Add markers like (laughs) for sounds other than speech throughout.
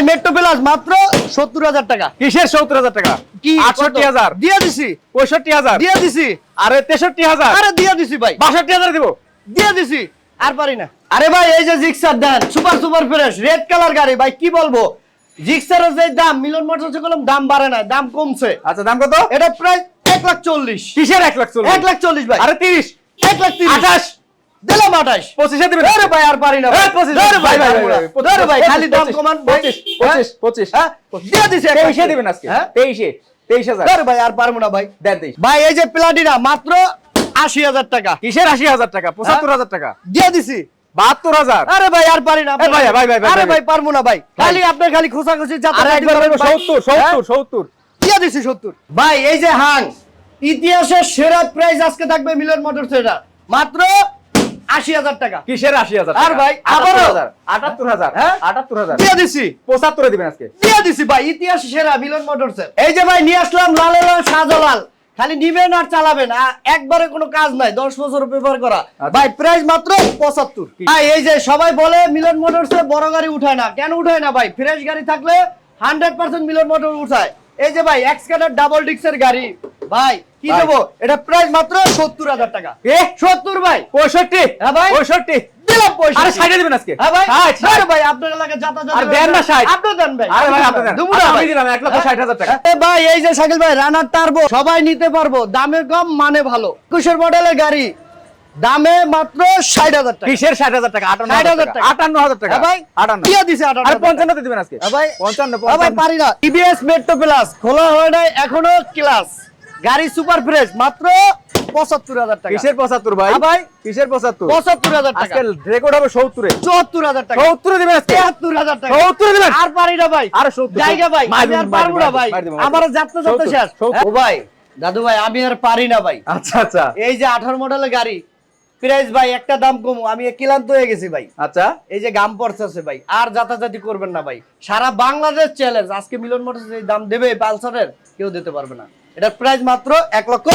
ভাই metro plus মাত্র সত্তর হাজার টাকা। কিসের সত্তর হাজার টাকা? কি আটষট্টি হাজার। দিয়ে দিছি। পঁয়ষট্টি হাজার। দিয়ে দিছি। আরে তেষট্টি হাজার। আরে দিয়ে দিছি ভাই। বাষট্টি হাজার দিব। দিয়ে দিছি। আর পারি না। আরে ভাই এই যে জিক্সার দেন super super fresh red colour গাড়ি ভাই কি বলব? জিক্সারের যে দাম মিলন মোটরস করলাম দাম বাড়ে না দাম কমছে। আচ্ছা দাম কত? এটা প্রায় এক লাখ চল্লিশ। কিসের এক লাখ চল্লিশ? এক লাখ চল্লিশ ভাই। আরে তিরিশ। এক লাখ তিরিশ। আঠাশ। দিলাম আঠাশ। পঁচিশে দিবেন। ধরে ভাই আর পারি না ধরে ভাই ধরে ভাই। খালি দাম কমান। পঁচিশ, পঁচিশ, পঁচিশ। হ্যাঁ? দিয়ে দিছি তেইশে দিবেন আজকে। হ্যাঁ? তেইশে তেইশ হাজার। ধরে ভাই আর পারব না ভাই। দেন তেইশ। ভাই এই যে প্লাটিনা মাত্র আশি হাজার টাকা। কিসের আশি হাজার টাকা? পঁচাত্তর হাজার টাকা। দিয়ে দিছি। বাহাত্তর হাজার। আরে ভাই আর পারি না। ভাই, ভাই, ভাই, ভাই, আরে ভাই। ভাই পারব না ভাই। খালি আপনার খালি খোসাখুসি যাত্রা আরে একবার বলব সত্তর সত্তর সত্তর। দিয়ে দিছি সত্তর। ভাই এই যে হাং ইতিহাসের সেরা প্রাইস আজকে থাকবে মিলন মোটরস এটা মাত্র আশি হাজার টাকা। কিসের আশি হাজার আর ভাই, আবারও? হাজার। আটাত্তর হাজার। হ্যাঁ? আটাত্তর হাজার। দিয়ে দিছি। পঁচাত্তরে দিবেন আজকে। দিয়ে দিছি ভাই ইতিহাস সেরা মিলন মোটরস এই যে ভাই নিয়ে আসলাম লালে লাল সাজালাল খালি নিবেন আর চালাবেন একবারে কোনো কাজ নাই দশ বছর পেপার করা। আচ্ছা। ভাই প্রাইস মাত্র পঁচাত্তর। ভাই এই যে সবাই বলে মিলন মোটরস বড় গাড়ি উঠায় না। কেন উঠায় না ভাই? ফ্রেশ গাড়ি থাকলে হান্ড্রেড পার্সেন্ট মিলন মোটর উঠায়। এই যে ভাই এক্সকাটার ডাবল ডিক্সের গাড়ি। ভাই কি দেবো? এটা প্রাইস মাত্র সত্তর হাজার টাকা। এ? সত্তর ভাই। পঁয়ষট্টি? হ্যাঁ ভাই। পঁয়ষট্টি? দিলাম পয়সা আরে ষাটে দিবেন আজকে? হ্যাঁ ভাই। ষাট, ষাট। আরে ভাই আপনার এলাকায় যাতা যাতা আর দেন না ষাট। আপনি দেন ভাই। আরে ভাই আপনি দেন। দেবো আমি দিলাম এক লক্ষ ষাট হাজার টাকা। এ ভাই এই যে শাকিল ভাই রানার টার্বো সবাই নিতে পারব। দামে কম মানে ভালো। কুশোর মডেলের গাড়ি। দামে মাত্র ষাট হাজার টাকা। কিসের ষাট হাজার টাকা? আটান্ন হাজার টাকা। আটান্ন হাজার টাকা। ভাই আটান্ন। দিয়ে দিছে আটান্ন আরে পঞ্চান্নতে দিবেন আজকে? ভাই পঞ্চান্ন ভাই পারি না। টিভিএস মেট্রো প্লাস খোলা হয় নাই এখনও ক্লাস গাড়ি সুপার ফ্রেশ মাত্র পঁচাত্তর হাজার টাকা। কিসের পঁচাত্তর ভাই? ভাই। কিসের পঁচাত্তর? পঁচাত্তর হাজার টাকা। আজকে রেকর্ড হবে সত্তরে। চুয়াত্তর হাজার টাকা। সত্তরে দিবেন তিয়াত্তর হাজার টাকা। সত্তরে দিবেন? আর পারি না ভাই। আরে জায়গা ভাই পারব না আমার যাত্রা যাত্রা শেষ। ও ভাই দাদু ভাই আমি আর পারি না ভাই। আচ্ছা আচ্ছা। এই যে আঠারো মডেলের গাড়ি প্রাইস ভাই একটা দাম কম। আমি ক্লান্ত হয়ে গেছি ভাই। আচ্ছা। এই যে গাম পড়তেছে ভাই আর যাতাযাতি করবেন না ভাই। সারা বাংলাদেশ চ্যালেঞ্জ আজকে মিলন মোটরস এই দাম দেবে পালসারের কেউ দিতে পারবে না। এটার প্রাইস মাত্র এক লক্ষ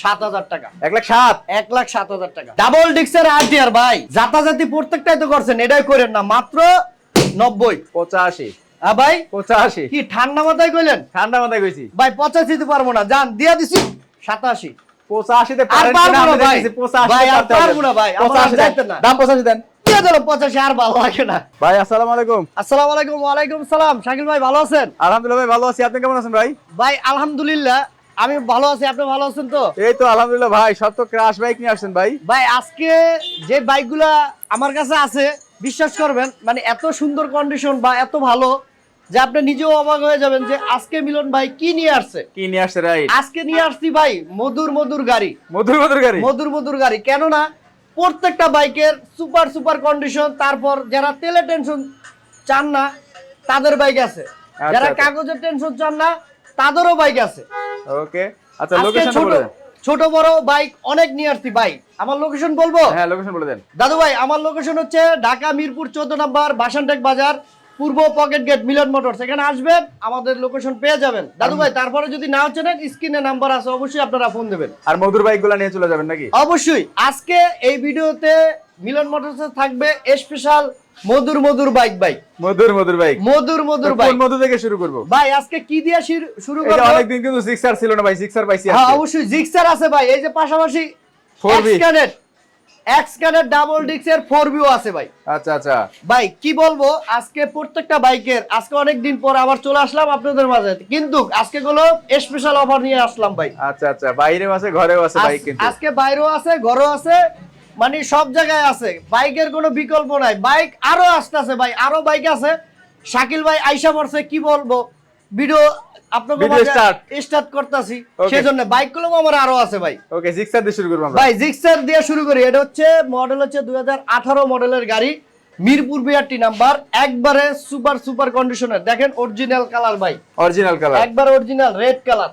সাত হাজার টাকা। এক লাখ সাত? এক লাখ সাত হাজার টাকা। ডাবল ডিক্সের আরটিআর ভাই। যাতাযাতি প্রত্যেকটাই তো করছেন এটাই করেন না। মাত্র নব্বই। পঁচাশি। হ্যাঁ ভাই? পঁচাশি। কি ঠান্ডা মাথায় কইলেন? ঠান্ডা মাথায় গেছি ভাই পঁচাশি দিতে পারব না। যান দিয়া দিছি সাতাশি। পঁচাশিতে আর পারেন পারব কিনা না আমি ভাই। দেখতেছি, পঁচাশিতে ভাই, আর পারতে হবে। পারব না ভাই, আমার পঁচাশি আর দেন। যাইতে না। দাম পঁচাশি দেন। দিয়ে দিল পঁচাশি আর ভালো লাগে না। ভাই আসসালামু আলাইকুম। আসসালামু আলাইকুম সালাম। শাকিল ভাই ভালো আছেন? আলহামদুলিল্লাহ ভাই ভালো আছি। আপনি কেমন আছেন ভাই? ভাই আলহামদুলিল্লাহ আমি ভালো আছি। আপনি ভালো আছেন তো? এই তো আলহামদুলিল্লাহ ভাই সব তো ক্রাশ বাইক নিয়ে আসছেন ভাই। ভাই আজকে যে বাইকগুলা আমার কাছে আছে বিশ্বাস করবেন মানে এত সুন্দর কন্ডিশন বা এত ভালো যে আপনি নিজেও অবাক হয়ে যাবেন যে আজকে মিলন ভাই কি নিয়ে আসছে? কি নিয়ে আসছে রাইট। আজকে নিয়ে আসছি ভাই মধুর মধুর গাড়ি। মধুর মধুর গাড়ি? মধুর মধুর গাড়ি। কেননা প্রত্যেকটা বাইকের সুপার সুপার কন্ডিশন তারপর যারা তেলে টেনশন চান না তাদের বাইক আছে। যারা আচ্ছা। কাগজের টেনশন চান না তাদেরও বাইক আছে। ওকে। আচ্ছা লোকেশন ছোট বলে ছোট বড় বাইক অনেক নিয়ে আসছি বাইক আমার লোকেশন বলব? হ্যাঁ লোকেশন বলে দেন। দাদু ভাই আমার লোকেশন হচ্ছে ঢাকা মিরপুর চোদ্দ নম্বর বাসানটেক বাজার। পূর্ব পকেট গেট মিলন মোটরস এখানে আসবেন আমাদের লোকেশন পেয়ে যাবেন। দাদু ভাই তারপরে যদি নাও চেনেন স্ক্রিনে নাম্বার আছে অবশ্যই আপনারা ফোন দেবেন। আর মধুর বাইকগুলা নিয়ে চলে যাবেন নাকি? অবশ্যই। আজকে এই ভিডিওতে মিলন মোটরসে থাকবে স্পেশাল মধুর মধুর বাইক বাইক মধুর মধুর বাইক মধুর মধুর বাইক মধু থেকে শুরু করব? ভাই আজকে কি দিয়ে শুরু- করব? অনেকদিন কিন্তু সিক্সার ছিল না ভাই সিক্সার পাইছি হ্যাঁ অবশ্যই জিক্সার আছে ভাই এই যে পাশাপাশি 4V এক্সকানেট এক্সকানেট ডাবল ডিক্সের ফোর ভিউ আছে ভাই। আচ্ছা আচ্ছা। ভাই কি বলব আজকে প্রত্যেকটা বাইকের আজকে অনেক দিন পর আবার চলে আসলাম আপনাদের মাঝে। কিন্তু আজকে গুলো স্পেশাল অফার নিয়ে আসলাম ভাই। আচ্ছা আচ্ছা। বাইরেও আছে ঘরেও আছে বাইক কিন্তু। আজকে বাইরেও আছে ঘরেও আছে মানে সব জায়গায় আছে। বাইকের কোনো বিকল্প নাই। বাইক আরও আসতেছে ভাই আরও বাইক আছে। শাকিল ভাই আইসা পড়ছে কি বলব? ভিডিও আপনাকে Video স্টার্ট করতেছি। সেজন্য বাইকগুলো আমার আরও আছে ভাই। ওকে সিক্সার দিয়ে শুরু করব আমরা। ভাই জিক্সার দিয়ে শুরু করি। এটা হচ্ছে মডেল হচ্ছে দুই মডেলের গাড়ি। Mirpur BRT number. একবারে সুপার সুপার কন্ডিশনের দেখেন অরিজিনাল কালার ভাই। অরিজিনাল কালার একবার original red colour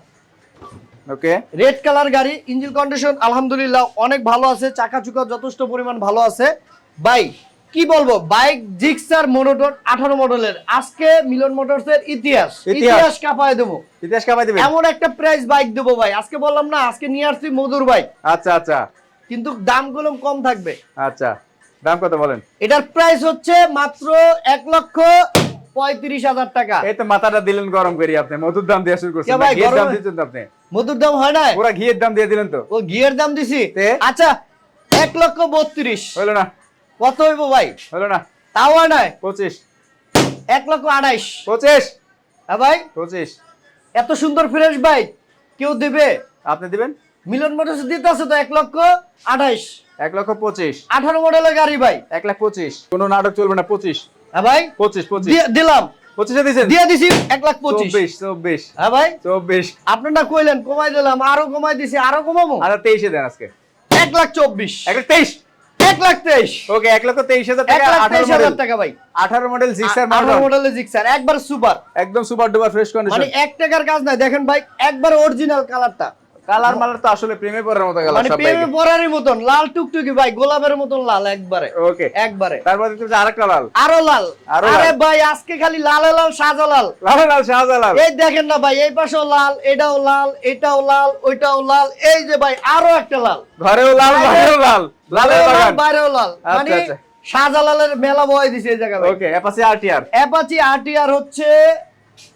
okay red colour গাড়ি ইঞ্জিন কন্ডিশন আলহামদুলিল্লাহ অনেক ভালো আছে। চাকা চুকা যথেষ্ট পরিমাণ ভালো আছে। ভাই কি বলব বাইক জিক্সার মোনোটন আঠারো মডেলের। আজকে মিলন মোটরস এর ইতিহাস। ইতিহাস। কাপায় দেবো। ইতিহাস কামাই দিবেন এমন একটা প্রাইস বাইক দেবো ভাই। আজকে বললাম না আজকে নিয়ে আসছি মধুর বাইক আচ্ছা আচ্ছা। কিন্তু দামগুলো কম থাকবে। আচ্ছা দাম কত বলেন? এটার প্রাইস হচ্ছে মাত্র এক লক্ষ পঁয়ত্রিশ হাজার টাকা। এই তো মাথাটা দিলেন গরম করি আপনি মধুর দাম দিয়ে শুরু করছেন। ঘিয়ের দাম দিচ্ছেন তো আপনি? মধুর দাম হয় না পুরা ঘিয়ের দাম দিয়ে দিলেন তো। ও ঘিয়ের দাম দিছি? আচ্ছা এক লক্ষ বত্রিশ। হলো না। কত হইব ভাই? হলো না। তাও নাই পঁচিশ। এক লক্ষ আড়াইশ। পঁচিশ। হ্যাঁ ভাই? পঁচিশ। এত সুন্দর ফ্রেশ বাইক। কেউ দেবে? আপনি দিবেন? মিলন মোটরস দিতে আছে তো এক লক্ষ আঠাইশ এক লক্ষ পঁচিশ। আঠারো মডেলের গাড়ি ভাই। এক লাখ পঁচিশ। কোনো নাটক চলবে না পঁচিশ। হ্যাঁ ভাই? পঁচিশ পঁচিশ। দিলাম। পঁচিশে দিয়েছেন? দিয়ে দিছি এক লাখ পঁচিশ। চব্বিশ হ্যাঁ ভাই? চব্বিশ। আপনারটা কইলেন কমাই দিলাম আরও কমাই দিছি আরও কমাবো? আচ্ছা তেইশে দেন আজকে। এক লাখ চব্বিশ। এক লাখ তেইশ। এক লাখ তেইশ। ওকে এক লক্ষ তেইশ হাজার টাকা তেইশ হাজার টাকা ভাই। আঠারো মডেল জিক্সার আঠারো মডেলের জিক্সার একবার সুপার। একদম সুপার ডুপার ফ্রেশ মানে এক টাকার কাজ নাই। দেখেন ভাই একবার অরিজিনাল কালারটা কালার মালার তো আসলে প্রেমে পড়ার মতো কালার মানে সব প্রেমে পরারই মতন লাল টুকটুকি ভাই গোলাপের মতন লাল একবারে। ওকে। একবারে। তারপর দেখতে আরেকটা লাল। আরও লাল। আরে ভাই আজকে খালি লালে লাল সাজা লাল। লাল লাল শাহজালাল এই দেখেন না ভাই এই পাশেও লাল এটাও লাল এটাও লাল ওইটাও লাল। এই যে ভাই আরও একটা লাল। ঘরেও লাল বাইরেও লাল। লালের বাগান। বাইরেও লাল। আচ্ছা, মানে আচ্ছা। শাহজালালের মেলা বয় দিছে এই জায়গায় ভাই। Okay Apache RTR Apache RTR হচ্ছে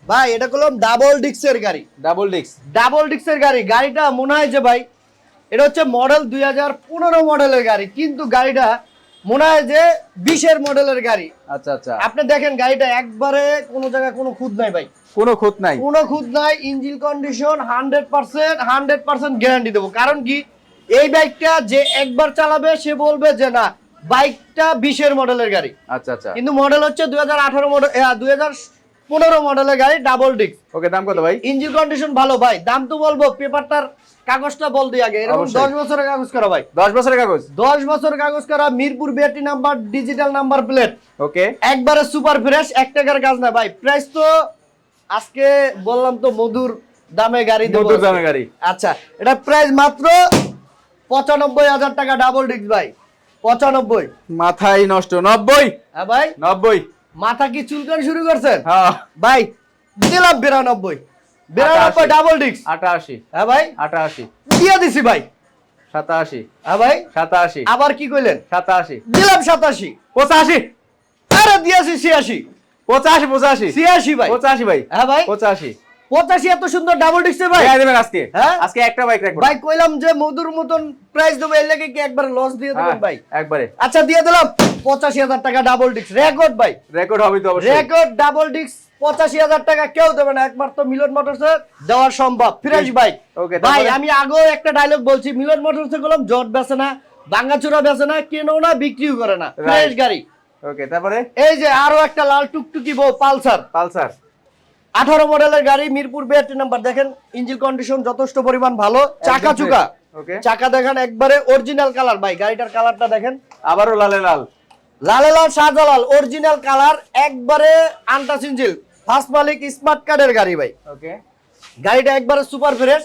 ভাই এটা করলাম ডাবল ডিক্সের গাড়ি। ডাবল ডিক্স ডাবল ডিক্সের গাড়ি। গাড়িটা মনে হয় যে ভাই এটা হচ্ছে মডেল দুই হাজার পনেরো মডেলের গাড়ি কিন্তু গাড়িটা মনে হয় যে বিশের মডেলের গাড়ি। আচ্ছা আচ্ছা। আপনি দেখেন গাড়িটা একবারে কোনো জায়গায় কোনো খুদ নাই ভাই। কোনো খুঁত নাই? কোনো খুদ নাই engine condition hundred percent hundred percent guarantee দেবো। কারণ কি? এই বাইকটা যে একবার চালাবে সে বলবে যে না বাইকটা বিশের মডেলের গাড়ি। আচ্ছা আচ্ছা। কিন্তু মডেল হচ্ছে দুই হাজার আঠারো মডেল দুই হাজার পনেরো মডেলের গাড়ি ডাবল ডিস্ক ওকে দাম কত ভাই? ইঞ্জিন কন্ডিশন ভালো ভাই দাম তো বলব পেপারটার কাগজটা বল দিই আগে এরকম অবশ্যই। দশ বছরের কাগজ করা ভাই। দশ বছরের কাগজ? দশ বছরের কাগজ করা Mirpur BRT number digital number plate okay. একবারে সুপার ফ্রেশ এক টাকার কাজ না ভাই। প্রাইস তো আজকে বললাম তো মধুর দামে গাড়ি মধুর দামে গাড়ি। আচ্ছা এটা প্রাইস মাত্র পঁচানব্বই হাজার টাকা ডাবল ডিস্ক ভাই। পঁচানব্বই। মাথায় নষ্ট। নব্বই? হ্যাঁ ভাই। নব্বই। মাথা কি চুলকানি শুরু করছেন? হ্যাঁ। ভাই দিলাম বিরানব্বই। বিরানব্বই ডাবল ডিস্ক আটাশি। হ্যাঁ ভাই। আটাশি। দিয়ে দিছি ভাই। সাতাশি। হ্যাঁ ভাই। সাতাশি। আবার কি কইলেন? সাতাশি। দিলাম সাতাশি। পঁচাশি। আরে দিয়েছি ছিয়াশি। পঁচাশি পঁচাশি। ছিয়াশি ভাই। পঁচাশি ভাই। হ্যাঁ ভাই। পঁচাশি। পঁচাশি এত সুন্দর ডাবল ডিস্কের দেবেন আজকে। হ্যাঁ? আজকে একটা বাইক রাখব ভাই কইলাম যে মধুর মতন প্রাইস দেবো এর লেগে কি একবার লস দিয়ে দেবেন হ্যাঁ, ভাই একবারে। আচ্ছা দিয়ে দিলাম। পঁচাশি হাজার টাকা ডাবল ডিস্ক রেকর্ড ভাই রেকর্ড হবে তো অবশ্যই। রেকর্ড ডাবল ডিস্ক পঁচাশি হাজার টাকা কেউ দেবে না। একবার তো মিলন মোটরস দেওয়া সম্ভব। ফ্রেশ বাইক ওকে ভাই আমি আগেও একটা ডায়লগ বলছি। মিলন মোটরস গেলাম জট বেচে না ভাঙ্গাচুরা বেচে না কেনও না বিক্রিও করে না। ফ্রেশ গাড়ি। ওকে তারপরে? এই যে আরও একটা লাল টুকটুকি বউ পালসার। পালসার। আঠারো মডেলের গাড়ি মিরপুর বিআরটি নাম্বার দেখেন ইঞ্জিন কন্ডিশন যথেষ্ট পরিমাণ ভালো। চাকা চুকা। চাকা দেখেন একবারে অরিজিনাল কালার ভাই গাড়িটার কালারটা দেখেন। আবারও লালে লাল। লালে লাল শাহজালাল অরিজিনাল কালার একবারে আনটাচ ইঞ্জিল। ফার্স্ট মালিক স্মার্ট কার্ডের গাড়ি ভাই। ওকে গাড়িটা একবারে super fresh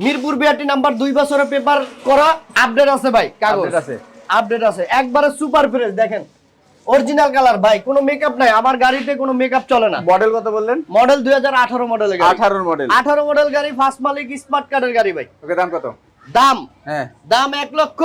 Mirpur BRT number দুই বছরের পেপার করা আপডেট আছে ভাই কাগজ। আছে। আপডেট আছে। একবারে সুপার ফ্রেশ দেখেন। অরিজিনাল কালার ভাই কোনো মেকআপ নাই আমার গাড়িতে কোনো মেকআপ চলে না। মডেল কত বললেন? মডেল দুই হাজার আঠারো মডেলের গাড়ি। আঠারোর মডেল আঠারো মডেল গাড়ি ফার্স্ট মালিক স্মার্ট কার্ডের গাড়ি ভাই। ওকে দাম কত? দাম? হ্যাঁ। দাম এক লক্ষ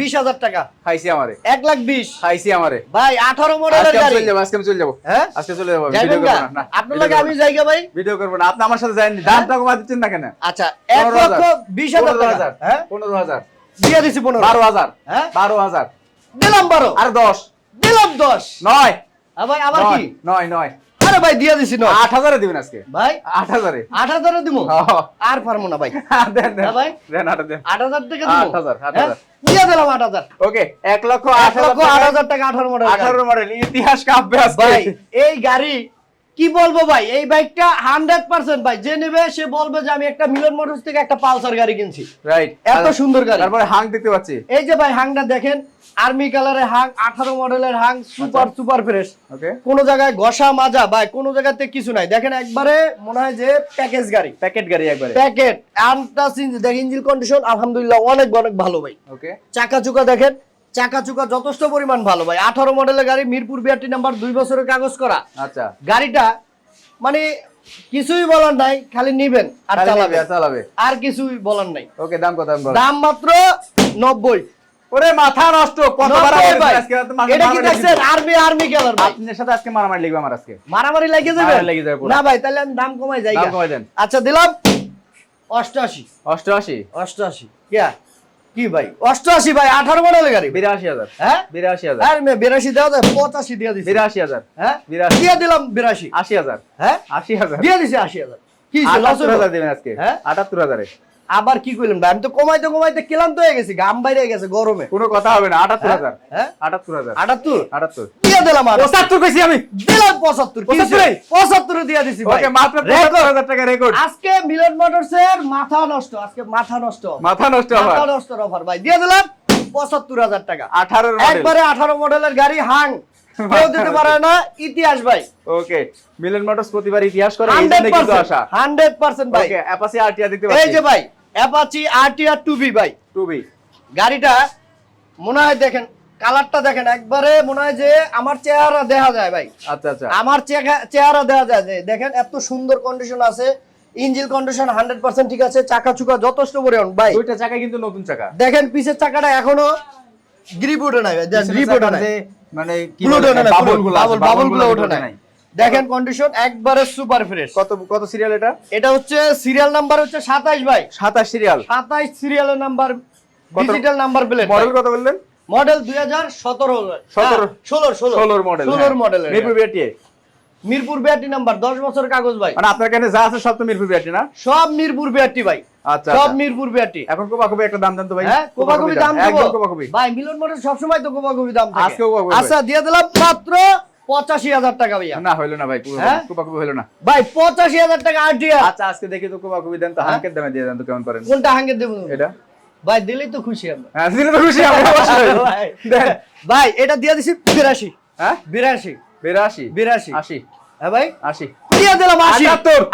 বিশ হাজার টাকা। খাইছি আমারে। এক লাখ বিশ। খাইছি আমারে। ভাই আঠারো মডেলের আজকে গাড়ি। চলে যাব আজকে আমি চলে যাব। হ্যাঁ? আজকে চলে যাব ভিডিও? করব না, আপনার লাগে আমি। জায়গা ভাই। ভিডিও করব না আপনি আমার সাথে যায়নি দামটা কমা দিচ্ছেন না কেন? আচ্ছা এক পনেরো লক্ষ হাজার। বিশ হাজার পনেরো টাকা। হাজার। হ্যাঁ? পনেরো হাজার। দিয়ে দিছি পনেরো। বারো হাজার। হ্যাঁ? বারো হাজার। দিলাম বারো। আর দশ। দিলাম দশ। নয়। ভাই আবার কি? নয় নয়। আরে ভাই দিয়ে দিছি নয়। আট হাজারে দিবেন আজকে। ভাই আট হাজারে। আট হাজারে দিব হ্যাঁ। আর পারব না ভাই। (laughs) দেন দেন। হ্যাঁ ভাই? দেন আট দেন আট হাজার টাকা আট হাজার, আট হ্যাঁ? হাজার। দিয়ে দিলাম আট হাজার। ওকে এক লক্ষ আট লক্ষ আট হাজার টাকা আঠারো মডেল আঠারো মডেল ইতিহাস ভাই এই গাড়ি কি বলব ভাই? এই বাইকটা হান্ড্রেড পার্সেন্ট ভাই যে নেবে সে বলবে যে আমি একটা মিলন মোটরস থেকে একটা পালসার গাড়ি কিনছি। রাইট এত সুন্দর গাড়ি। তারপরে হাং দেখতে পাচ্ছি এই যে ভাই হাংটা দেখেন আর্মি কালারের হাং আঠারো মডেলের হাং সুপার সুপার ফ্রেশ কোনো জায়গায় ঘষা মাজা ভাই কোনো জায়গাতে কিছু নাই। দেখেন একবারে মনে হয় যে প্যাকেজ গাড়ি। প্যাকেট গাড়ি একবারে। প্যাকেট আনটাস ইঞ্জিন দেখ ইঞ্জিন কন্ডিশন আলহামদুলিল্লাহ অনেক অনেক ভালো ভাই। ওকে চাকা চুকা দেখেন চাকা চুকা যথেষ্ট পরিমাণ ভালো ভাই। আঠারো মডেলের গাড়ি মিরপুর বিআরটি নাম্বার দুই বছরের কাগজ করা। আচ্ছা। গাড়িটা মানে কিছুই বলার নাই খালি নিবেন আর চালাবে চালাবে চালাবে। আর কিছুই বলার নাই। ওকে দাম কত দাম মাত্র নব্বই। ওরে মাথা নষ্ট এটা কি দেখছেন। আর্মি আর্মি ভাই। আপনার সাথে আজকে মারামারি লাগবে আমার আজকে। মারামারি লাগিয়ে যাবে মারামারি লেগে যাবে না ভাই তাহলে আমি দাম কমাই যাই দাম কমাই দেন। আচ্ছা দিলাম। অষ্টআশি। অষ্টআশি? অষ্টআশি। কিয়া কি ভাই? অষ্টআশি ভাই আঠারো মডেলের গাড়ি। বিরাশি হাজার। হ্যাঁ? বিরাশি হাজার। আর মে বিরাশি দেওয়া যায় পঁচাশি দিয়ে দিছি। বিরাশি হাজার। হ্যাঁ? বিরাশি। দিয়ে দিলাম বিরাশি। আশি হাজার। হ্যাঁ? আশি হাজার। দিয়ে দিছি আশি হাজার। কি হইছে, loss আটাত্তর হাজার দেবেন আজকে। হ্যাঁ? আটাত্তর হাজারে। আবার কি কইলেন ভাই? আমি তো কমাইতে কমাইতে ক্লান্ত হয়ে গেছি গাম বাইরে গেছে গরমে। কোনো কথা হবে না আটাত্তর হাজার। হ্যাঁ? আটাত্তর হাজার। আটাত্তর? আটাত্তর। দিয়ে দিলাম আর পঁচাত্তর কইছি আমি। দিলাম পঁচাত্তর কি হইছে? 75 পঁচাত্তর দিয়ে দিছি ওকে মাত্র পঁচাত্তর হাজার টাকা রেকর্ড আজকে মিলন মোটরসের মাথা নষ্ট আজকে মাথা নষ্ট। মাথা নষ্ট মাথা নষ্ট অফার ভাই। দিয়ে দিলাম পঁচাত্তর হাজার টাকা। আঠারোর একবারে আঠারো মডেলের গাড়ি হাং। (laughs) কেউ দিতে পারে না ইতিহাস ভাই। ওকে মিলন মোটরস প্রতিবার ইতিহাস করে এই হান্ড্রেড জন্য কিন্তু আসা পার্সেন্ট। পার্সেন্ট ভাই। ওকে অ্যাপাসি আরটিআর দেখতে এই যে ভাই অ্যাপাচি আরটিআর টুবি ভাই। টুবি গাড়িটা মনে হয় দেখেন কালারটা দেখেন একবারে মনে হয় যে আমার চেহারা দেখা যায় ভাই। আচ্ছা আচ্ছা। আমার চেহারা- দেওয়া যায়। দেখেন এত সুন্দর কন্ডিশন আছে। ইঞ্জিন কন্ডিশন হান্ড্রেড পার্সেন্ট ঠিক আছে চাকা চুকা যথেষ্ট পরিমাণ ভাই। দুইটা চাকা কিন্তু নতুন চাকা। দেখেন পিছের চাকাটা এখনও গ্রিপ ওঠে নাই গ্রিপ ওঠে নাই। মানে কি Glue বলে, ওঠে নাই, দেখেন কন্ডিশন একবারে সুপার ফ্রেশ কত কত সিরিয়াল এটা? এটা হচ্ছে সিরিয়াল নাম্বার হচ্ছে সাতাইশ ভাই। 27 সিরিয়াল সাতাইশ সিরিয়ালের number digital number plate model কত বললেন? মডেল দুই হাজার সতেরো। সতেরো। ষোলো ষোলো 16 মডেল ষোলোর model Mirpur BRTA Mirpur BRT number দশ বছর কাগজ ভাই। মানে আপনার কাছে যা আছে সব তো মিরপুর বিআরটি না? সব মিরপুর বিআরটি ভাই। আচ্ছা সব আচ্ছা। মিরপুর বিআরটি এখন কোবা কোবা একটা দাম দেন তো ভাই। হ্যাঁ কোবাকুবি দাম। দেবো। একদম কোবা কোবি ভাই মিলন মোটর সবসময় তো কোবাকুবি দাম থাকে। আজকেও কোবাকুবি। আচ্ছা দিয়ে দিলাম মাত্র পঁচাশি হাজার টাকা ভাইয়া। না হইল না ভাই হ্যাঁ? কোবি হইল না। ভাই পঁচাশি হাজার টাকা আরটিআর আচ্ছা আজকে দেখি তো কোবি দেন তো হ্যাঁ? হাঙ্কের দামে দিয়ে দেন তো কেমন পারেন? কোনটা হাঙ্গে দেবো? এটা? ভাই দিলেই তো খুশি আমরা। হ্যাঁ দিলে তো খুশি আমি (laughs) ভাই, ভাই এটা দিয়ে দিছি বিরাশি। হ্যাঁ? বিরাশি। বিরাশি? বিরাশি। আশি। হ্যাঁ ভাই? আশি। দিয়ে দিলাম আশি।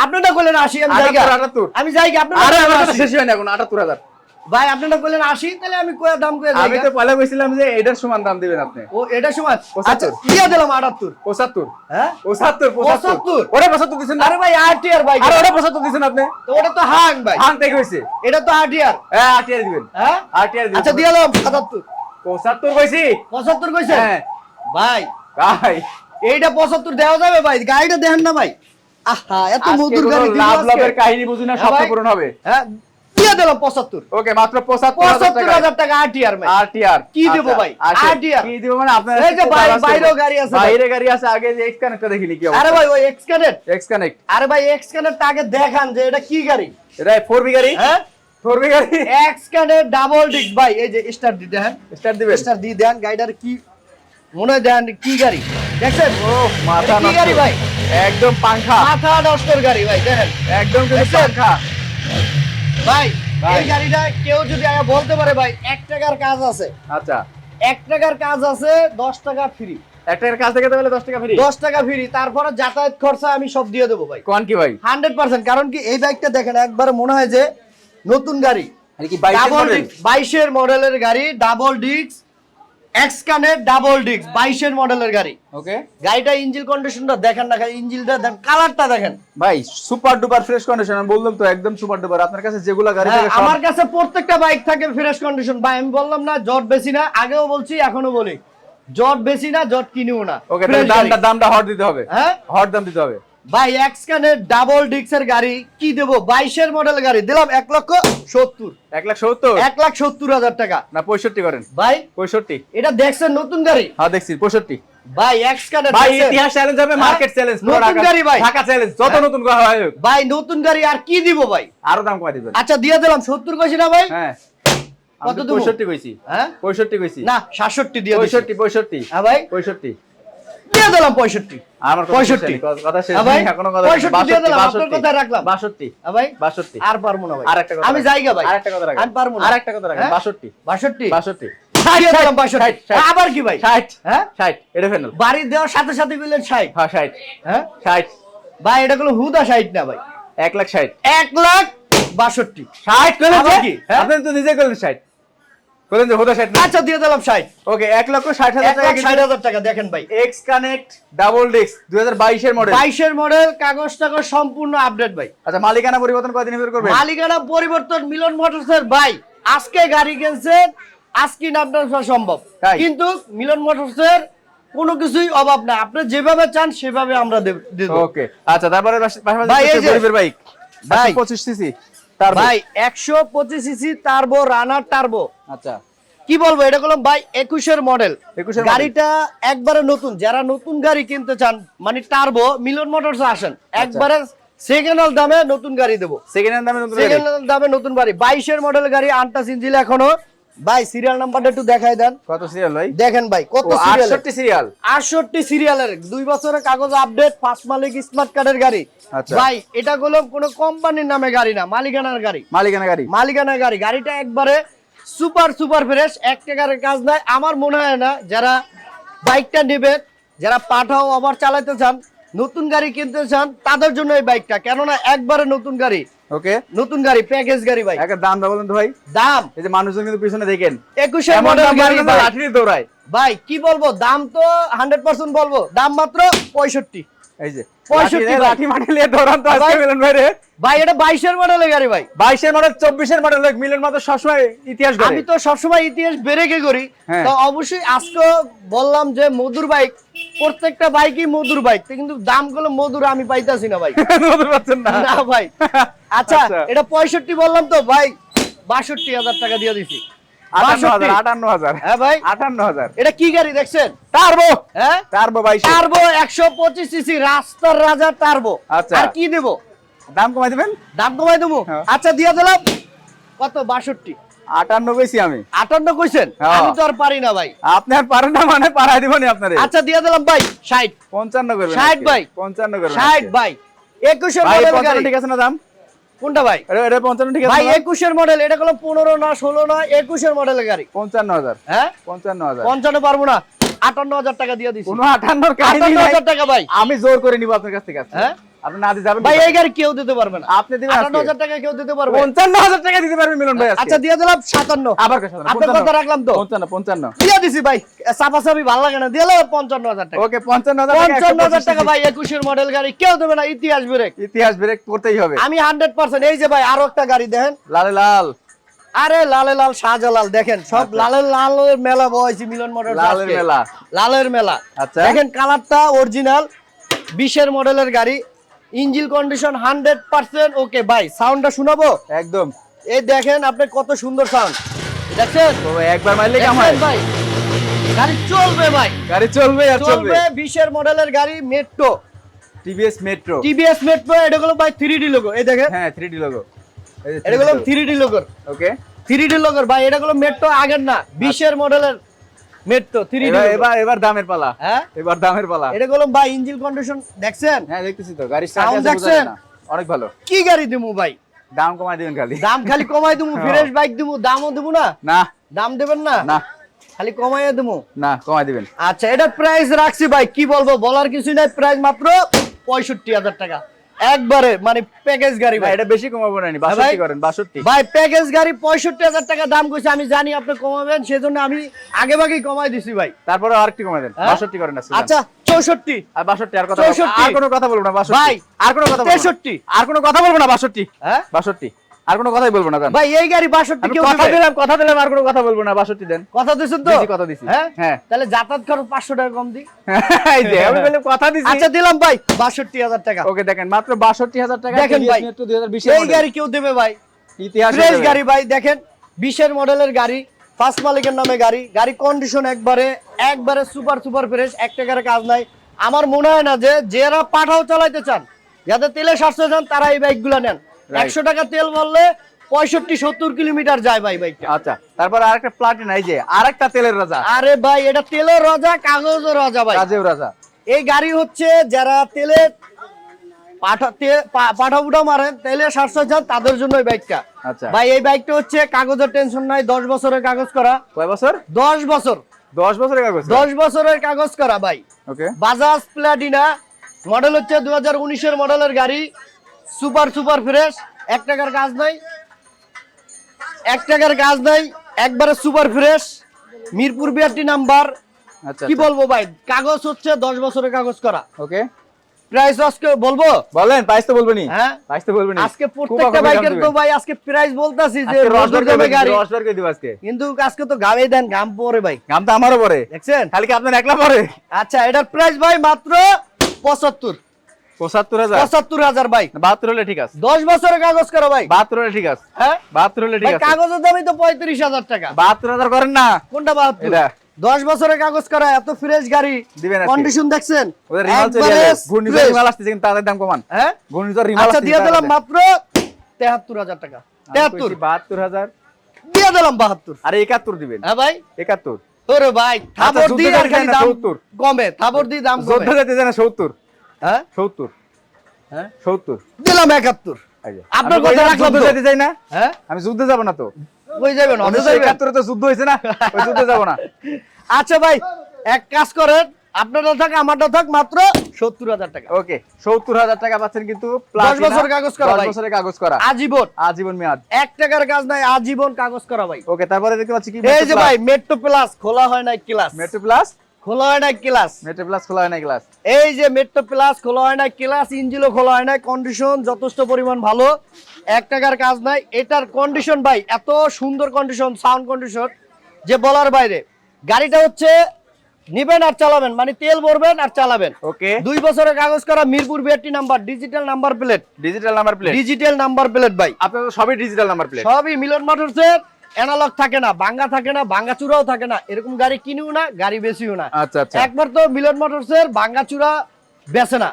আপনারটা করলেন আশি আমি যাই আটাত্তর। আমি গা, আরে আমার শেষ হয় না এখন আটাত্তর হাজার। ভাই আপনারটা করলেন আশি তাহলে আমি কয়ে দাম কয়ে আমি তো পয়লা কইছিলাম যে এটার সমান দাম দিবেন আপনি। ও এটা পঁচাত্তর। আচ্ছা দিয়ে দিলাম আটাত্তর। পঁচাত্তর। হ্যাঁ? পঁচাত্তর পঁচাত্তর। পঁচাত্তর? ওটা পঁচাত্তর দিচ্ছেন না। আরে ভাই আরটিআর ভাই। আরে ওটা পঁচাত্তর দিচ্ছেন আপনি। তো ওটা তো হাং ভাই। হাং থেকে হয়েছে। এটা তো আরটিআর হ্যাঁ আটিয়ার দিবেন। হ্যাঁ? আটিয়ার দিবেন। আচ্ছা দিয়ে দিলাম সাতাত্তর। পঁচাত্তর কইছি? পঁচাত্তর কইছে হ্যাঁ। ভাই। ভাই। এইটা পঁচাত্তর দেওয়া যাবে ভাই। গাড়িটা দেখেন না ভাই। আহা এত মধুর গাড়ি লাভ লাভের কাহিনী বুঝি না হ্যাঁ স্বপ্ন পূরণ হবে। হ্যাঁ। দিয়ে দিলাম পঁচাত্তর। ওকে মাত্র পঁচাত্তর হাজার টাকা। RTR RTR. কি দেবো ভাই? RTR কি দেবো মানে আপনার এই যে বাই- বাইরেও গাড়ি আছে বাইরে গাড়ি আছে আগে যে এক্স কানেক্টটা দেখিনি কি আরে ভাই ওই এক্স কানেক্ট এক্স কানেক্ট আরে ভাই এক্স কানেক্ট আগে দেখান যে এটা কি গাড়ি। এটা ফোর বি গাড়ি? হ্যাঁ? ফোর বি গাড়ি? এক্স কানেক্ট ডাবল ডিস্ক ভাই এই যে স্টার দি দেখেন স্টার্ট দিবেন। স্টার দি দেন গাড়িটার কি মনে হয় দেন কি গাড়ি। দেখছেন? ও মাথা নষ্ট। গাড়ি ভাই? একদম পাংখা। মাথা নষ্টর গাড়ি ভাই দেখেন। একদম কিন্তু পাংখা। ভাই। এই গাড়িটা কেউ যদি আগে বলতে পারে ভাই এক টাকার কাজ আছে। আচ্ছা। এক টাকার কাজ আছে দশ টাকা ফ্রি এক টাকার কাজ থেকে তো বলে দশ টাকা ফ্রি দশ টাকা ফ্রি তারপরে যাতায়াত খরচা আমি সব দিয়ে দেবো ভাই। কোন কি ভাই? হান্ড্রেড পার্সেন্ট কারণ কি এই বাইকটা দেখেন একবার মনে হয় যে নতুন গাড়ি। কি ডাবল বাইশের মডেলের গাড়ি ডাবল ডিস্ক এক্সকানের ডাবল ডিস্ক বাইশের মডেলের গাড়ি। ওকে গাড়িটা ইঞ্জিন কন্ডিশনটা দেখেন না ইঞ্জিনটা দেখেন কালারটা দেখেন। ভাই সুপার ডুপার ফ্রেশ কন্ডিশন আমি বললাম তো একদম সুপার ডুপার আপনার কাছে যেগুলো গাড়ি হ্যাঁ, থাকে আমার কাছে প্রত্যেকটা বাইক থাকে ফ্রেশ কন্ডিশন ভাই আমি বললাম না জট বেশি না আগেও বলছি এখনও বলি। জট বেশি না জট কিনিও না। ওকে দামটা। দামটা হট দিতে হবে। হ্যাঁ? হট দাম দিতে হবে। ভাই এক্সকানের ডাবল ডিস্কের গাড়ি কি দেবো? বাইশের মডেল গাড়ি দিলাম এক লক্ষ সত্তর। এক লাখ সত্তর? এক লাখ সত্তর হাজার টাকা। না পঁয়ষট্টি করেন। ভাই পঁয়ষট্টি। এটা দেখছেন নতুন গাড়ি? হ্যাঁ দেখছি পঁয়ষট্টি। ভাই এক্সকানের ভাই ইতিহাস চ্যালেঞ্জ হবে? মার্কেট চ্যালেঞ্জ নতুন গাড়ি ভাই। ঢাকা চ্যালেঞ্জ যত হ্যাঁ? নতুন হয় ভাই নতুন গাড়ি আর কি দিব ভাই? আরও দাম কমাই দিবেন। আচ্ছা দিয়ে দিলাম সত্তর কইছি না ভাই? হ্যাঁ। কত কইছি। হ্যাঁ? কইছি। না সাতষট্টি দিয়ে দিছি। পঁয়ষট্টি পঁয়ষট্টি। হ্যাঁ ভাই। পঁয়ষট্টি। দিয়ে দিলাম পঁয়ষট্টি। আমার পঁয়ষট্টি। হ্যাঁ আর পারব না আমি। যাইগা ভাই। আর একটা কথা রাখেন। পারব না। কথা রাখেন। হ্যাঁ? বাষট্টি। বাষট্টি। বাষট্টি। আবার কি ভাই? ষাট হ্যাঁ? ষাট এটা ফেনাল বাড়ি দেওয়ার সাথে সাথে বললেন ষাট। হ্যাঁ ষাট। হ্যাঁ? ষাট। ভাই এটা গুলো হুদা ষাট না ভাই। এক লাখ ষাট। এক লাখ বাষট্টি। ষাট? আপনি তো নিজে করলেন ষাট। বলেন যে হোদা ষাট না আচ্ছা দিয়ে দিলাম ষাট। ওকে এক লক্ষ ষাট হাজার টাকা লাখ ষাট হাজার টাকা দেখেন ভাই। এক্স কানেক্ট ডাবল ডিস্ক দুই হাজার বাইশের মডেল বাইশের মডেল কাগজ টাগজ সম্পূর্ণ আপডেট ভাই। আচ্ছা মালিকানা পরিবর্তন কয়দিন ভিতরে করবেন? মালিকানা পরিবর্তন মিলন মোটরসের ভাই আজকে গাড়ি কিনছেন আজকে নামটা সম্ভব। কিন্তু মিলন মোটরসের কোনো কিছুই অভাব নাই। আপনি যেভাবে চান সেভাবে আমরা দেব- ওকে আচ্ছা তারপরে ভাই, এই যে- বাইক ভাই। পঁচিশ সিসি তার ভাই একশো পঁচিশ সিসি টার্বো রানার টার্বো আচ্ছা। কি বলব এটা করলাম ভাই একুশের মডেল। 21 এর গাড়িটা একবারে নতুন যারা নতুন গাড়ি কিনতে চান মানে টার্বো মিলন মোটরস আসেন আচ্ছা। একবারে সেকেন্ড হ্যান্ড দামে নতুন গাড়ি দেবো। সেকেন্ড হ্যান্ড দামে নতুন গাড়ি? সেকেন্ড হ্যান্ড দামে নতুন গাড়ি বাইশের মডেল গাড়ি আনটাস ইঞ্জিল এখনও। ভাই সিরিয়াল নাম্বারটা একটু দেখাই দেন। কত সিরিয়াল ভাই? দেখেন ভাই কত সিরিয়াল 68 সিরিয়াল আটষট্টি সিরিয়ালের দুই বছরের কাগজ আপডেট ফার্স্ট মালিক স্মার্ট কার্ডের গাড়ি। আচ্ছা। ভাই এটা হলো কোনো কোম্পানির নামে গাড়ি না মালিকানার গাড়ি। মালিকানা গাড়ি। মালিকানা গাড়ি গাড়িটা একবারে সুপার সুপার ফ্রেশ এক টাকার কাজ নাই। আমার মনে হয় না যারা বাইকটা নেবে যারা পাঠাও আবার চালাতে চান নতুন গাড়ি কিনতে চান তাদের জন্য এই বাইকটা কেননা একবারে নতুন গাড়ি। ওকে? নতুন গাড়ি প্যাকেজ গাড়ি ভাই। একটা দাম বলেন তো ভাই। দাম? এই যে মানুষজন কিন্তু পিছনে দেখেন। একুশে এমন মডেল গাড়ি লাঠি দৌড়ায়। ভাই কি বলব? দাম তো হান্ড্রেড পার্সেন্ট বলব। দাম মাত্র পঁয়ষট্টি। এই যে লাঠি- ভাই। লাঠি মাটি নিয়ে দৌড়ান তো আজকে মিলন ভাই রে ভাই এটা বাইশের মডেলের গাড়ি ভাই। বাইশের মডেল চব্বিশের মডেল মিলন মতো সবসময় ইতিহাস আমি তো সবসময় ইতিহাস বেরেকে করি। হ্যাঁ। তো অবশ্যই আজকে বললাম যে মধুর বাইক প্রত্যেকটা বাইকই মধুর বাইক কিন্তু দামগুলো মধুর আমি পাইতাছি না ভাই। (laughs) পারছেন না। না ভাই। (laughs) আচ্ছা আচ্ছা। এটা পঁয়ষট্টি বললাম তো ভাই বাষট্টি হাজার টাকা দিয়ে দিছি। আটান্ন হাজার 62 আটান্ন হাজার। হ্যাঁ এটা কি গাড়ি দেখছেন? টার্বো। হ্যাঁ? টার্বো বাইশ। টার্বো একশো পঁচিশ সিসি রাস্তার রাজা টার্বো। আচ্ছা। আর কি দেবো? দাম কমাই দিবেন? দাম কমাই দেবো? হ্যাঁ। আচ্ছা দিয়ে দিলাম। কত? বাষট্টি। আটান্ন বেশি আমি। আটান্ন কইছেন। আমি তো আর পারি না ভাই। আপনি আর পারেন না মানে আপনারে। আচ্ছা দিয়ে দিলাম ভাই ষাট। পঞ্চান্ন করবেন 60 ভাই। পঞ্চান্ন করবেন ষাট ভাই। গাড়ি। ঠিক আছে না দাম? কোনটা ভাই? এটা এটা পঞ্চান্ন ঠিক আছে ভাই মডেল এটা হলো পনেরো না ষোলো না একুশের মডেলের গাড়ি। পঞ্চান্ন হাজার। হ্যাঁ? পঞ্চান্ন হাজার। পঞ্চান্ন পারব না আটান্ন হাজার টাকা দিয়ে দিচ্ছি কোনো আটান্নর কাহিনী আটান্ন নাই। হাজার টাকা ভাই। আমি জোর করে নিব আপনার কাছ থেকে হ্যাঁ? আপনি না দিতে যাবেন ভাই এই গাড়ি কেউ দিতে পারবে না। আপনি দিবেন টাকা কেউ দিতে পারবে। পঞ্চান্ন হাজার টাকা দিতে পারবেন মিলন ভাই আচ্ছা দিয়ে দিলাম আবার কথা রাখলাম তো। দিয়ে দিছি ভাই। চাপা ভালো লাগে না। দিয়ে দিলাম পঞ্চান্ন হাজার টাকা। ওকে পঞ্চান্ন হাজার টাকা, পঞ্চান্ন হাজার টাকা ভাই একুশের মডেল গাড়ি। কেউ দেবে না ইতিহাস ব্রেক ইতিহাস ব্রেক করতেই হবে। আমি হান্ড্রেড পার্সেন্ট এই যে ভাই আরও একটা গাড়ি দেখেন। লালে লাল। আরে লালে লাল শাহজালাল দেখেন। সব লালের লালের মেলা বয়সী মিলন মোটর আচ্ছা। লালের মেলা। লালের মেলা। আচ্ছা। দেখেন কালারটা অরিজিনাল বিশের মডেলের গাড়ি। Engine condition hundred percent okay ভাই সাউন্ডটা শোনাবো? একদম। এই দেখেন আপনি কত সুন্দর সাউন্ড। দেখছেন একবার মারলে কাম দেখছেন ভাই গাড়ি চলবে ভাই। গাড়ি চলবে আর চলবে। চলবে বিশের মডেলের গাড়ি metro TVS metro TVS metro এটা হলো ভাই থ্রি ডি লোগো এই দেখেন। হ্যাঁ 3D লোগো এটা হলো থ্রি ডি লোগোর ওকে থ্রি ডি লোগোর ভাই এটা হলো মেট্রো আগের না বিশের মডেলের মেট্রো ডি এবার এবার দামের পালা। হ্যাঁ? এবার দামের পালা। এটা ভাই ইঞ্জিন কন্ডিশন দেখছেন? হ্যাঁ দেখতেছি তো গাড়ি বোঝা দেখছেন? অনেক ভালো। কি গাড়ি দিমু ভাই? দাম কমাই দিবেন খালি। দাম খালি কমাই দিমু (laughs) হ্যাঁ। ফ্রেশ বাইক দিমু দামও দিমু না? না। দাম দেবেন না? না। খালি কমাইয়া দিমু? না কমাই দিবেন। আচ্ছা এটা প্রাইস রাখছি ভাই কি বলব বলার কিছু নাই প্রাইস মাত্র পঁয়ষট্টি হাজার টাকা। একবারে মানে প্যাকেজ গাড়ি ভাই। এটা বেশি কমাবো না নি ভাই? 62 করেন 62 ভাই প্যাকেজ গাড়ি পঁয়ষট্টি হাজার টাকা দাম কইছে আমি জানি আপনি কমাবেন সেজন্য আমি আগে ভাগেই কমাই দিছি ভাই। তারপরে আর আরেকটু কমাই দেন বাষট্টি 62 করেন আজকে আচ্ছা চৌষট্টি। আর 62 আর কথা 64 আর কোনো কথা বলব না 62 ভাই, আর কোনো কথা বলব 63 আর কোনো কথা বলব না 62 হ্যাঁ? 62 আর কোনো কথাই বলব না ভাই এই গাড়ি বাষট্টি আমি কেউ কথা দিলাম কথা দিলাম আর কোনো কথা বলব না 62 দেন। কথা দিছেন তো? দিছি, কথা দিছি। হ্যাঁ? হ্যাঁ। তাহলে যাতায়াত খরচ পাঁচশো টাকা কম দি (laughs) এই যে আমি বললাম কথা দিছি। আচ্ছা দিলাম ভাই বাষট্টি হাজার টাকা। ওকে দেখেন মাত্র 62000 টাকা দেখেন ভাই। 2020 এই গাড়ি কেউ দেবে ভাই? ইতিহাস ফ্রেশ গাড়ি ভাই দেখেন বিশের মডেলের গাড়ি ফার্স্ট মালিকের নামে গাড়ি। গাড়ি কন্ডিশন একবারে একবারে সুপার সুপার ফ্রেশ এক টাকার কাজ নাই। আমার মনে হয় না যে যারা পাঠাও চালাইতে চান যাদের তেলে সারতে চান তারা এই বাইকগুলো নেন. একশো টাকা তেল বললে পঁয়ষট্টি সত্তর কিলোমিটার যায় ভাই বাইকটা আচ্ছা তারপর আরেকটা প্লাটিনা এই যে আরেকটা তেলের রাজা। আরে ভাই এটা তেলের রাজা কাগজও রাজা ভাই। কাজেও রাজা। এই গাড়ি হচ্ছে যারা তেলে পাঠা উঠা মারে তাদের জন্য এই বাইকটা। আচ্ছা। ভাই এই বাইকটা হচ্ছে কাগজের টেনশন নাই দশ বছরের কাগজ করা। কয় বছর? দশ বছর। 10 বছরের কাগজ? দশ বছরের কাগজ করা ভাই। ওকে বাজাজ প্লাটিনা মডেল হচ্ছে দু হাজার উনিশের মডেলের গাড়ি। Super super fresh. এক টাকার কাজ নাই। এক টাকার কাজ নাই একবারে super fresh. Mirpur BRT number. আচ্ছা কি বলব ভাই? কাগজ হচ্ছে দশ বছরের কাগজ করা। ওকে। প্রাইস আজকে বলব? বলেন প্রাইস তো বলবেনি হ্যাঁ? প্রাইস তো বলবেনি আজকে প্রত্যেকটা বাইকের তো ভাই আজকে প্রাইস বলতাছি যে রসদর দামে গাড়ি। রস বের দিব আজকে। কিন্তু আজকে তো দেন গাম পরে ভাই। গাম তো আমারও পরে। দেখছেন? খালি কি আপনার একলা পরে? আচ্ছা এটার প্রাইস ভাই মাত্র পঁচাত্তর। পঁচাত্তর হাজার? পঁচাত্তর হাজার ভাই। বাহাত্তর হলে ঠিক আছে। দশ বছরের কাগজ করো ভাই। বাহাত্তর হলে ঠিক আছে। হ্যাঁ? বাহাত্তর হলে ঠিক আছে। কাগজের দামই তো পঁয়ত্রিশ হাজার টাকা। বাহাত্তর হাজার করেন না। কোনটা বাহাত্তর? দশ বছরের কাগজ করা এত ফ্রেশ গাড়ি। দিবেন কন্ডিশন দেখছেন? ওদের রিমাল চলে একবারে যাবে ঘূর্ণিঝড় রিমাল আসতেছে কিন্তু তাদের দাম কমান। হ্যাঁ? ঘূর্ণিঝড় রিমাল আচ্ছা দিয়ে দিলাম মাত্র তেহাত্তর হাজার টাকা। তেহাত্তর। বাহাত্তর হাজার। দিয়ে দিলাম বাহাত্তর। আরে একাত্তর দিবেন। হ্যাঁ ভাই। একাত্তর। ওরে ভাই থাবর দিয়ে আর খালি দাম কমে থাবর দিয়ে দাম যোদ্ধা যেতে জানা সত্তর। হ্যাঁ? সত্তর। হ্যাঁ? সত্তর। দিলাম একাত্তর। আপনার কথা রাখলাম তো। যেতে চাই না। হ্যাঁ? আমি যুদ্ধে যাব না তো। ওই যাবেন অন্য একাত্তরে তো যুদ্ধ হয়েছে না ওই যুদ্ধে যাব না। (laughs) আচ্ছা ভাই এক কাজ করেন আপনারটা থাক আমারটা থাক মাত্র সত্তর হাজার টাকা। ওকে সত্তর হাজার টাকা পাচ্ছেন কিন্তু দশ বছরের কাগজ করা দশ বছরের কাগজ করা। আজীবন। আজীবন মেয়াদ। এক টাকার কাজ নাই আজীবন কাগজ করা ভাই। ওকে তারপরে দেখতে পাচ্ছি কি এই যে ভাই মেট্রো প্লাস খোলা হয় নাই ক্লাস মেট্রো প্লাস খোলা হয় নাই ক্লাস। মেট্রো প্লাস খোলা হয় না গ্লাস এই যে মেট্রো প্লাস খোলা হয় নাই ক্লাস ইঞ্জিনও খোলা হয় নাই কন্ডিশন যথেষ্ট পরিমাণ ভালো। এক টাকার কাজ নাই এটার কন্ডিশন ভাই এত সুন্দর কন্ডিশন সাউন্ড কন্ডিশন যে বলার বাইরে। গাড়িটা হচ্ছে নিবেন আর চালাবেন মানে তেল ভরবেন আর চালাবেন। ওকে। দুই বছরের কাগজ করা Mirpur BRT number digital number plate digital number plate digital number plate ভাই। আপনার সবই ডিজিটাল নাম্বার প্লেট সবই মিলন মোটরসের অ্যানালগ থাকে না বাঙ্গা থাকে না বাঙ্গা চূড়াও থাকে না। এরকম গাড়ি কিনিও না গাড়ি বেশিও না। আচ্ছা আচ্ছা। একবার তো মিলন মোটরসের বাঙ্গা চূড়া বেচে না।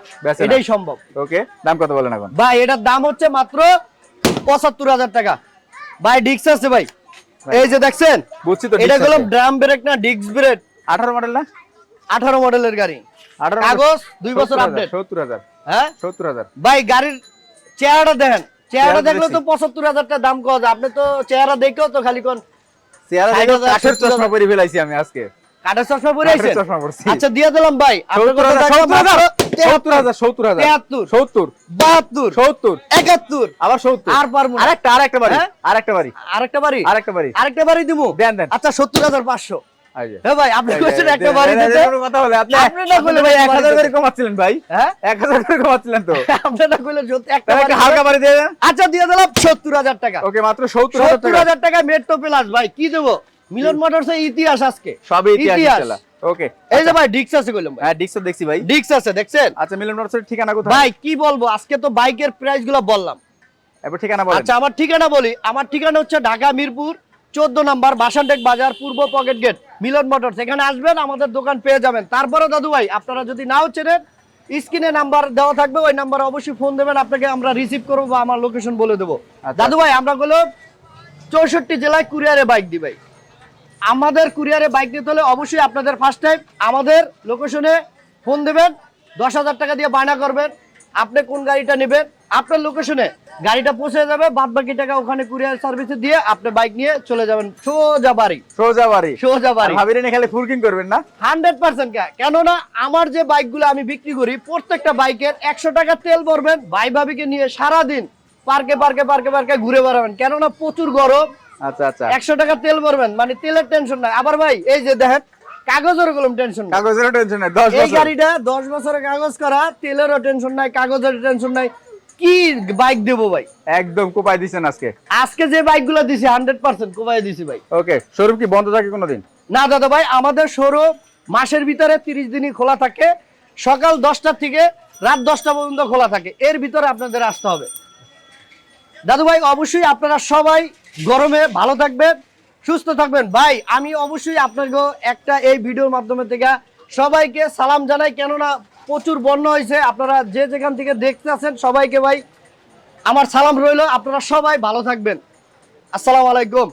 এটাই সম্ভব। ওকে দাম কত বলেন এখন? ভাই এটার দাম হচ্ছে মাত্র পঁচাত্তর হাজার টাকা। ভাই ডিক্স আছে ভাই। এই যে দেখছেন বুঝছি তো এটা গেল ড্রাম ব্রেক না ডিক্স ব্রেক। আঠারো মডেল না? আঠারো মডেলের গাড়ি। আঠারো আগস্ট দুই বছর আপডেট সত্তর হাজার হ্যাঁ? সত্তর হাজার। ভাই গাড়ির চেহারাটা দেখেন। চেহারা দেখলে তো পঁচাত্তর হাজার টাকা দাম কওয়া যায়। আপনি তো চেহারা দেখেও তো খালি কোন চেহারা দেখে কাঠের চশমা পরে ফেলাইছি আমি আজকে। কাঠের চশমা পরে আইছেন? চশমা পরছি। আচ্ছা দিয়ে দিলাম ভাই। দেখলাম আবার 70 আর পারব আরেকটা হ্যাঁ? আরেকটা বাড়ি আরেকটা বাড়ি। আরেকটা বাড়ি? আরেকটা বাড়ি। আরেকটা বাড়ি দেন দেন। আচ্ছা 70500 ভাই আপনি বলছেন একটা বাড়ি দিতে কথা বলে আপনি আপনি না আপনি ভাই ভাই এক বাড়ি হাজার দিতে। করে কমাচ্ছিলেন ভাই। হ্যাঁ? এক হাজার করে কমাচ্ছিলেন তো। (laughs) আপনি না বললে একটা বাড়ি হালকা বাড়ি দিয়ে দেন। আচ্ছা দিয়ে দিলাম সত্তর হাজার টাকা। ওকে মাত্র সত্তর হাজার সত্তর টাকা হাজার টাকা মেট্রো প্লাস ভাই কি দেবো? মিলন মোটরসের ইতিহাস আজকে। সবই ইতিহাস ওকে এই যে ভাই ডিক্স আছে কইলাম হ্যাঁ ডিক্স দেখছি ভাই। ডিক্স আছে দেখছেন? আচ্ছা মিলন মোটরসের ঠিকানা কোথায়? ভাই কি বলব? আজকে তো বাইকের প্রাইসগুলো বললাম। এবার ঠিকানা বলেন। আচ্ছা আমার ঠিকানা বলি। আমার ঠিকানা হচ্ছে ঢাকা মিরপুর চোদ্দ নম্বর বাসানটেক বাজার পূর্ব পকেট গেট মিলন মোটরস। এখানে আসবেন আমাদের দোকান পেয়ে যাবেন। তারপরে দাদু ভাই আপনারা যদি নাও চেনেন স্ক্রিনে নাম্বার দেওয়া থাকবে ওই নাম্বারে অবশ্যই ফোন দেবেন আপনাকে আমরা রিসিভ করব বা আমার লোকেশন বলে দেবো। আচ্ছা। দাদু ভাই আমরা গুলো চৌষট্টি জেলায় কুরিয়ারে বাইক দিই ভাই। আমাদের কুরিয়ারে বাইক দিতে হলে অবশ্যই আপনাদের ফার্স্ট টাইম আমাদের লোকেশনে ফোন দেবেন দশ হাজার টাকা দিয়ে বায়না করবেন আপনি কোন গাড়িটা নেবেন আপনার লোকেশনে গাড়িটা পৌঁছে যাবে বাদ বাকি টাকা ওখানে কুরিয়ার সার্ভিসে দিয়ে আপনি বাইক নিয়ে চলে যাবেন। সোজা বাড়ি। সোজা বাড়ি। সোজা বাড়ি। ভাবিরে নিয়ে খালি ফুরকিং করবেন না? হান্ড্রেড পার্সেন্ট কেননা আমার যে বাইকগুলো আমি বিক্রি করি প্রত্যেকটা বাইকের একশো টাকা তেল ভরবেন ভাই ভাবিকে নিয়ে সারাদিন পার্কে পার্কে পার্কে পার্কে ঘুরে বেড়াবেন। কেননা প্রচুর গরম। আচ্ছা আচ্ছা। একশো টাকা তেল ভরবেন মানে তেলের টেনশন নাই। আবার ভাই এই যে দেখেন কাগজের কলম টেনশন নাই। টেনশন নাই দশ এই গাড়িটা দশ বছরের কাগজ করা তেলেরও টেনশন নাই কাগজের টেনশন নাই। কি বাইক দেবো ভাই? একদম কোপাই দিছেন আজকে। আজকে যে বাইকগুলো দিছি হান্ড্রেড পার্সেন্ট কোবাই দিছি ভাই। ওকে শোরুম কি বন্ধ থাকে কোনোদিন? না দাদা ভাই আমাদের শোরুম মাসের ভিতরে তিরিশ দিনই খোলা থাকে। সকাল দশটা থেকে রাত দশটা পর্যন্ত খোলা থাকে। এর ভিতরে আপনাদের আসতে হবে। দাদু ভাই অবশ্যই আপনারা সবাই গরমে ভালো থাকবেন সুস্থ থাকবেন। ভাই আমি অবশ্যই আপনাকে একটা এই ভিডিওর মাধ্যমে থেকে সবাইকে সালাম জানাই। কেননা প্রচুর বন্যা হয়েছে। আপনারা যে যেখান থেকে দেখতে আছেন সবাইকে ভাই আমার সালাম রইল। আপনারা সবাই ভালো থাকবেন। আসসালামু আলাইকুম।